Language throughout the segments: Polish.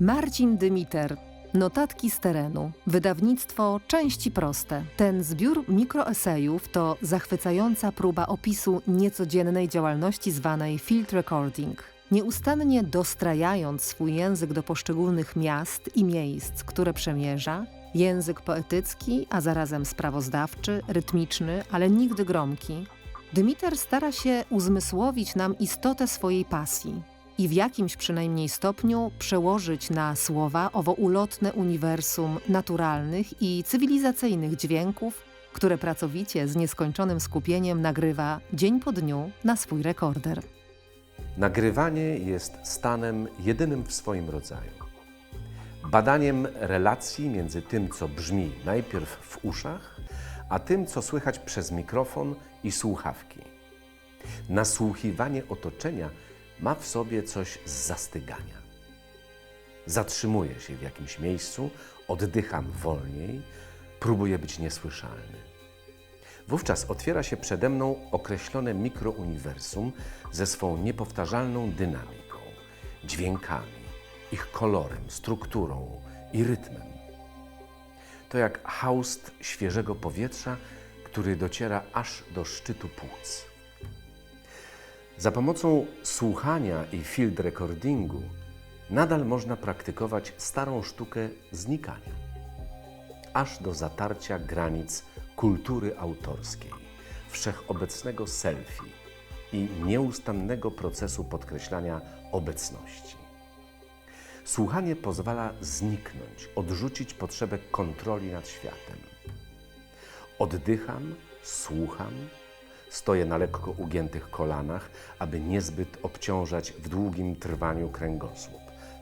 Marcin Dymiter. Notatki z terenu. Wydawnictwo Części Proste. Ten zbiór mikroesejów to zachwycająca próba opisu niecodziennej działalności zwanej field recording. Nieustannie dostrajając swój język do poszczególnych miast i miejsc, które przemierza, język poetycki, a zarazem sprawozdawczy, rytmiczny, ale nigdy gromki, Dymiter stara się uzmysłowić nam istotę swojej pasji i w jakimś przynajmniej stopniu przełożyć na słowa owo ulotne uniwersum naturalnych i cywilizacyjnych dźwięków, które pracowicie z nieskończonym skupieniem nagrywa dzień po dniu na swój rekorder. Nagrywanie jest stanem jedynym w swoim rodzaju. Badaniem relacji między tym, co brzmi najpierw w uszach, a tym, co słychać przez mikrofon i słuchawki. Nasłuchiwanie otoczenia ma w sobie coś z zastygania. Zatrzymuję się w jakimś miejscu, oddycham wolniej, próbuję być niesłyszalny. Wówczas otwiera się przede mną określone mikrouniwersum ze swą niepowtarzalną dynamiką, dźwiękami, ich kolorem, strukturą i rytmem. To jak haust świeżego powietrza, który dociera aż do szczytu płuc. Za pomocą słuchania i field recordingu nadal można praktykować starą sztukę znikania aż do zatarcia granic kultury autorskiej, wszechobecnego selfie i nieustannego procesu podkreślania obecności. Słuchanie pozwala zniknąć, odrzucić potrzebę kontroli nad światem. Oddycham, słucham, stoję na lekko ugiętych kolanach, aby niezbyt obciążać w długim trwaniu kręgosłup.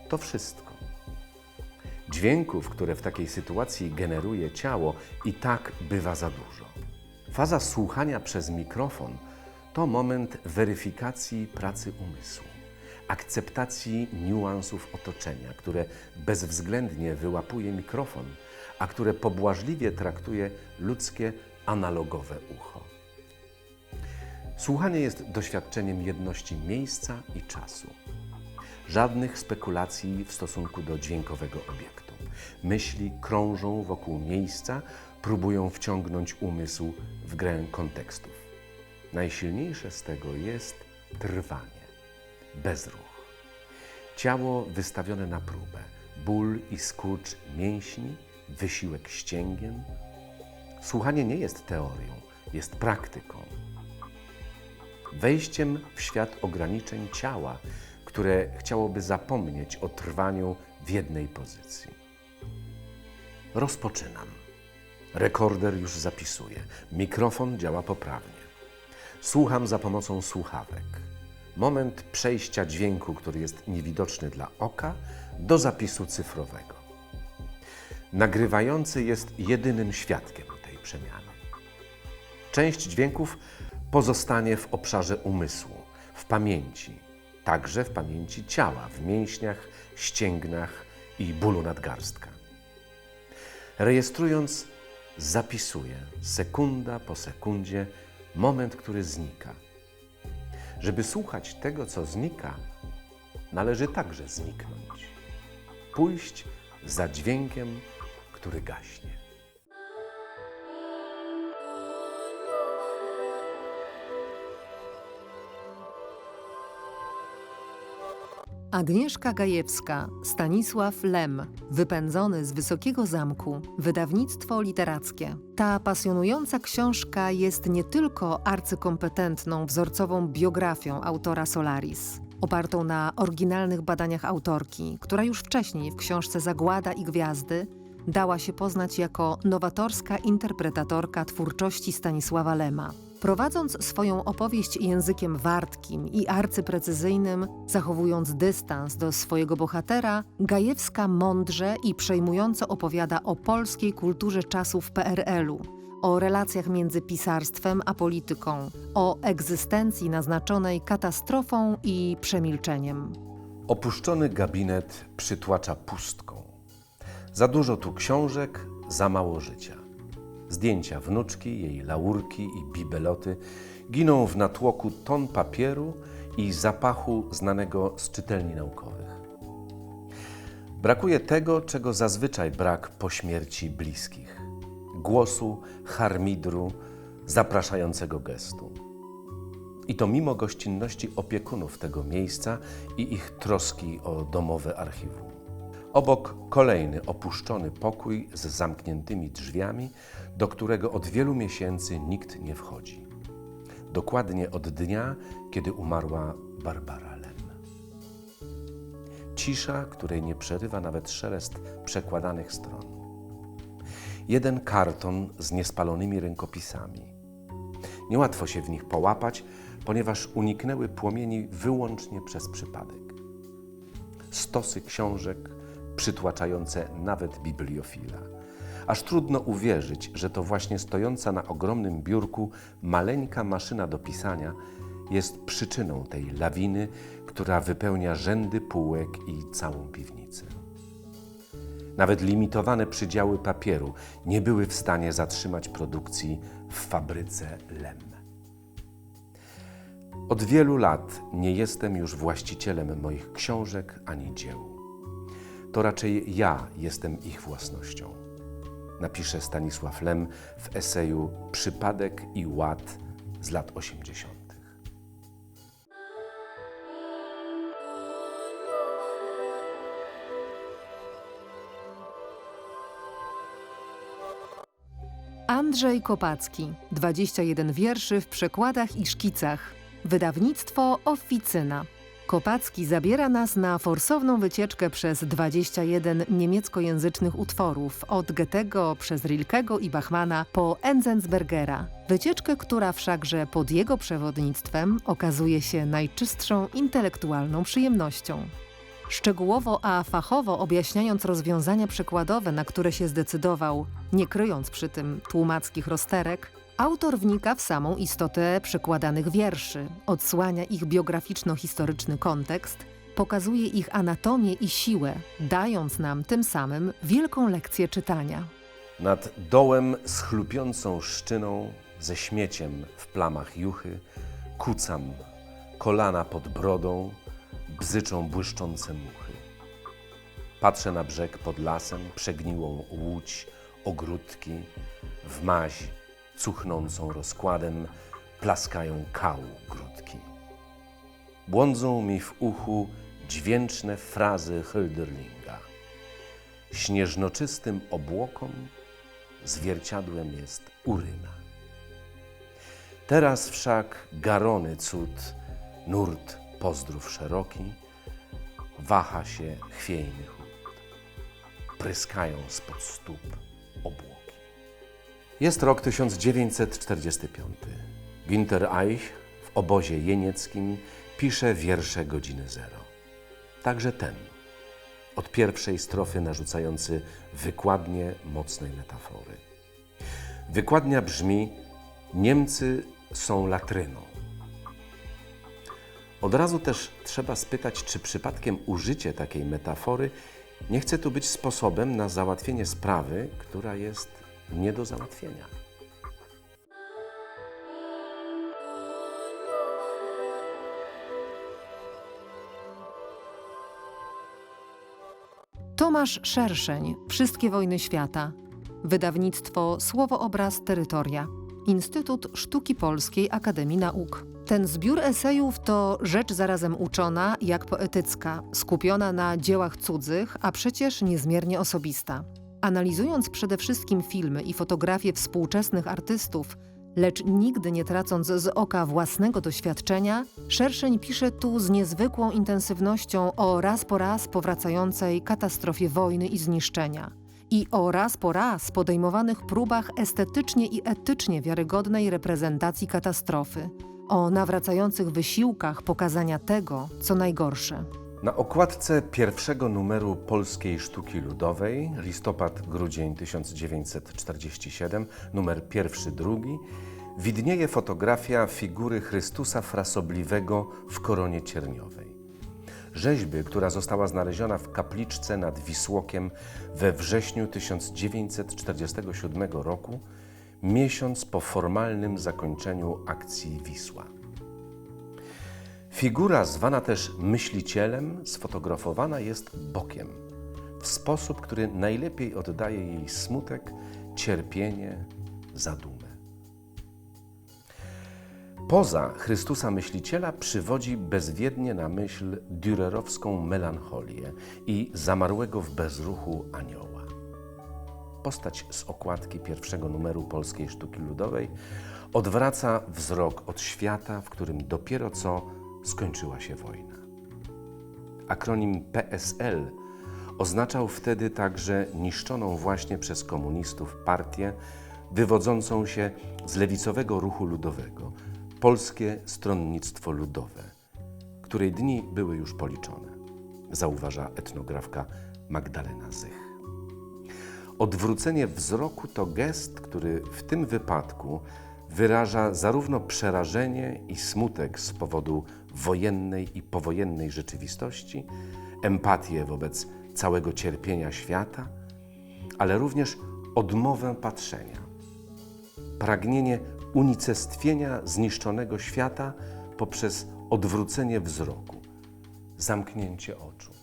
To wszystko. Dźwięków, które w takiej sytuacji generuje ciało, i tak bywa za dużo. Faza słuchania przez mikrofon to moment weryfikacji pracy umysłu, akceptacji niuansów otoczenia, które bezwzględnie wyłapuje mikrofon, a które pobłażliwie traktuje ludzkie analogowe ucho. Słuchanie jest doświadczeniem jedności miejsca i czasu. Żadnych spekulacji w stosunku do dźwiękowego obiektu. Myśli krążą wokół miejsca, próbują wciągnąć umysł w grę kontekstów. Najsilniejsze z tego jest trwanie, bezruch. Ciało wystawione na próbę, ból i skurcz mięśni, wysiłek ścięgien. Słuchanie nie jest teorią, jest praktyką. Wejściem w świat ograniczeń ciała, które chciałoby zapomnieć o trwaniu w jednej pozycji. Rozpoczynam. Rekorder już zapisuje. Mikrofon działa poprawnie. Słucham za pomocą słuchawek. Moment przejścia dźwięku, który jest niewidoczny dla oka, do zapisu cyfrowego. Nagrywający jest jedynym świadkiem tej przemiany. Część dźwięków pozostanie w obszarze umysłu, w pamięci, także w pamięci ciała, w mięśniach, ścięgnach i bólu nadgarstka. Rejestrując, zapisuję sekunda po sekundzie moment, który znika. Żeby słuchać tego, co znika, należy także zniknąć. Pójść za dźwiękiem, który gaśnie. Agnieszka Gajewska, Stanisław Lem, wypędzony z Wysokiego Zamku, wydawnictwo literackie. Ta pasjonująca książka jest nie tylko arcykompetentną, wzorcową biografią autora Solaris, opartą na oryginalnych badaniach autorki, która już wcześniej w książce Zagłada i Gwiazdy dała się poznać jako nowatorska interpretatorka twórczości Stanisława Lema. Prowadząc swoją opowieść językiem wartkim i arcyprecyzyjnym, zachowując dystans do swojego bohatera, Gajewska mądrze i przejmująco opowiada o polskiej kulturze czasów PRL-u, o relacjach między pisarstwem a polityką, o egzystencji naznaczonej katastrofą i przemilczeniem. Opuszczony gabinet przytłacza pustką. Za dużo tu książek, za mało życia. Zdjęcia wnuczki, jej laurki i bibeloty giną w natłoku ton papieru i zapachu znanego z czytelni naukowych. Brakuje tego, czego zazwyczaj brak po śmierci bliskich: głosu, harmidru, zapraszającego gestu. I to mimo gościnności opiekunów tego miejsca i ich troski o domowe archiwum. Obok kolejny opuszczony pokój z zamkniętymi drzwiami, do którego od wielu miesięcy nikt nie wchodzi. Dokładnie od dnia, kiedy umarła Barbara Lem. Cisza, której nie przerywa nawet szelest przekładanych stron. Jeden karton z niespalonymi rękopisami. Niełatwo się w nich połapać, ponieważ uniknęły płomieni wyłącznie przez przypadek. Stosy książek przytłaczające nawet bibliofila. Aż trudno uwierzyć, że to właśnie stojąca na ogromnym biurku maleńka maszyna do pisania jest przyczyną tej lawiny, która wypełnia rzędy półek i całą piwnicę. Nawet limitowane przydziały papieru nie były w stanie zatrzymać produkcji w fabryce Lem. Od wielu lat nie jestem już właścicielem moich książek ani dzieł. To raczej ja jestem ich własnością. Napisze Stanisław Lem w eseju Przypadek i ład z lat 80. Andrzej Kopacki, 21 wierszy w przekładach i szkicach. Wydawnictwo Oficyna. Kopacki zabiera nas na forsowną wycieczkę przez 21 niemieckojęzycznych utworów, od Goethego przez Rilkego i Bachmana po Enzensbergera. Wycieczkę, która wszakże pod jego przewodnictwem okazuje się najczystszą intelektualną przyjemnością. Szczegółowo, a fachowo objaśniając rozwiązania przekładowe, na które się zdecydował, nie kryjąc przy tym tłumackich rozterek, autor wnika w samą istotę przekładanych wierszy, odsłania ich biograficzno-historyczny kontekst, pokazuje ich anatomię i siłę, dając nam tym samym wielką lekcję czytania. Nad dołem z chlupiącą szczyną, ze śmieciem w plamach juchy, kucam, kolana pod brodą, bzyczą błyszczące muchy. Patrzę na brzeg pod lasem, przegniłą łódź, ogródki, w maź cuchnącą rozkładem plaskają kał grudki. Błądzą mi w uchu dźwięczne frazy Hölderlinga. Śnieżnoczystym obłokom zwierciadłem jest uryna. Teraz wszak garony cud, nurt pozdrów szeroki, waha się chwiejny chód. Pryskają spod stóp obłoki. Jest rok 1945. Günter Eich w obozie jenieckim pisze wiersze godziny zero. Także ten, od pierwszej strofy narzucający wykładnie mocnej metafory. Wykładnia brzmi: Niemcy są latryną. Od razu też trzeba spytać, czy przypadkiem użycie takiej metafory nie chce tu być sposobem na załatwienie sprawy, która jest nie do załatwienia. Tomasz Szerszeń, Wszystkie wojny świata. Wydawnictwo Słowo Obraz Terytoria. Instytut Sztuki Polskiej Akademii Nauk. Ten zbiór esejów to rzecz zarazem uczona, jak poetycka, skupiona na dziełach cudzych, a przecież niezmiernie osobista. Analizując przede wszystkim filmy i fotografie współczesnych artystów, lecz nigdy nie tracąc z oka własnego doświadczenia, Szerszeń pisze tu z niezwykłą intensywnością o raz po raz powracającej katastrofie wojny i zniszczenia i o raz po raz podejmowanych próbach estetycznie i etycznie wiarygodnej reprezentacji katastrofy, o nawracających wysiłkach pokazania tego, co najgorsze. Na okładce pierwszego numeru Polskiej Sztuki Ludowej, listopad-grudzień 1947, numer pierwszy, drugi, widnieje fotografia figury Chrystusa Frasobliwego w koronie cierniowej. Rzeźby, która została znaleziona w kapliczce nad Wisłokiem we wrześniu 1947 roku, miesiąc po formalnym zakończeniu akcji Wisła. Figura, zwana też myślicielem, sfotografowana jest bokiem, w sposób, który najlepiej oddaje jej smutek, cierpienie, zadumę. Poza Chrystusa Myśliciela przywodzi bezwiednie na myśl dürerowską melancholię i zamarłego w bezruchu anioła. Postać z okładki pierwszego numeru polskiej sztuki ludowej odwraca wzrok od świata, w którym dopiero co skończyła się wojna. Akronim PSL oznaczał wtedy także niszczoną właśnie przez komunistów partię wywodzącą się z lewicowego ruchu ludowego, Polskie Stronnictwo Ludowe, której dni były już policzone, zauważa etnografka Magdalena Zych. Odwrócenie wzroku to gest, który w tym wypadku wyraża zarówno przerażenie i smutek z powodu wojennej i powojennej rzeczywistości, empatię wobec całego cierpienia świata, ale również odmowę patrzenia, pragnienie unicestwienia zniszczonego świata poprzez odwrócenie wzroku, zamknięcie oczu.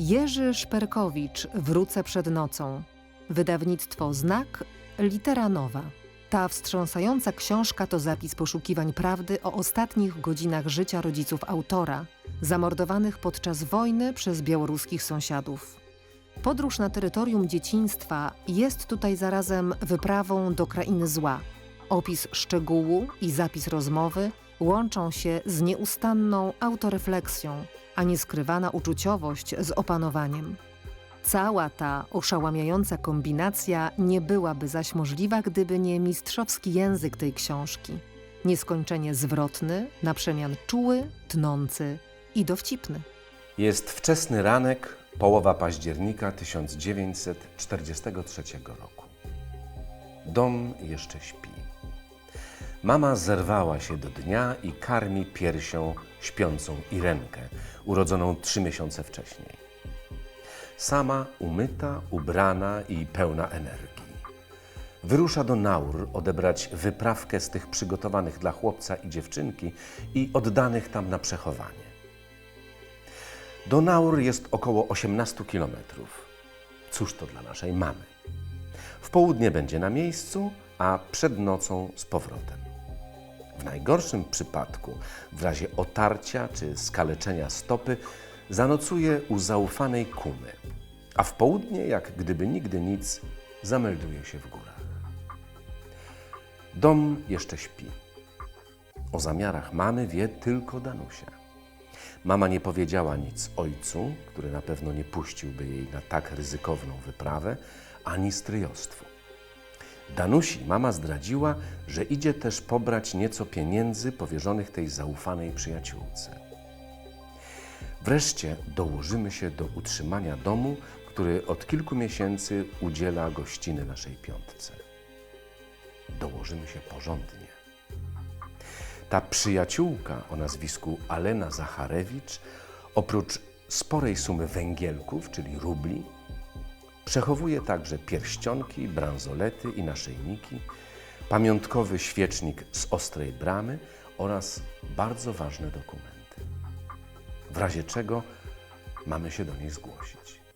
Jerzy Szperkowicz Wrócę przed nocą. Wydawnictwo Znak, litera nowa. Ta wstrząsająca książka to zapis poszukiwań prawdy o ostatnich godzinach życia rodziców autora, zamordowanych podczas wojny przez białoruskich sąsiadów. Podróż na terytorium dzieciństwa jest tutaj zarazem wyprawą do krainy zła. Opis szczegółu i zapis rozmowy łączą się z nieustanną autorefleksją, a nieskrywana uczuciowość z opanowaniem. Cała ta oszałamiająca kombinacja nie byłaby zaś możliwa, gdyby nie mistrzowski język tej książki. Nieskończenie zwrotny, na przemian czuły, tnący i dowcipny. Jest wczesny ranek, połowa października 1943 roku. Dom jeszcze śpi. Mama zerwała się do dnia i karmi piersią śpiącą Irenkę, urodzoną trzy miesiące wcześniej. Sama, umyta, ubrana i pełna energii. Wyrusza do Naur odebrać wyprawkę z tych przygotowanych dla chłopca i dziewczynki i oddanych tam na przechowanie. Do Naur jest około 18 kilometrów. Cóż to dla naszej mamy? W południe będzie na miejscu, a przed nocą z powrotem. W najgorszym przypadku, w razie otarcia czy skaleczenia stopy, zanocuje u zaufanej kumy, a w południe, jak gdyby nigdy nic, zamelduje się w górach. Dom jeszcze śpi. O zamiarach mamy wie tylko Danusia. Mama nie powiedziała nic ojcu, który na pewno nie puściłby jej na tak ryzykowną wyprawę, ani stryjostwu. Danusi mama zdradziła, że idzie też pobrać nieco pieniędzy powierzonych tej zaufanej przyjaciółce. Wreszcie dołożymy się do utrzymania domu, który od kilku miesięcy udziela gościny naszej piątce. Dołożymy się porządnie. Ta przyjaciółka o nazwisku Alena Zacharewicz, oprócz sporej sumy węgielków, czyli rubli, przechowuje także pierścionki, bransolety i naszyjniki, pamiątkowy świecznik z ostrej bramy oraz bardzo ważne dokumenty. W razie czego mamy się do niej zgłosić.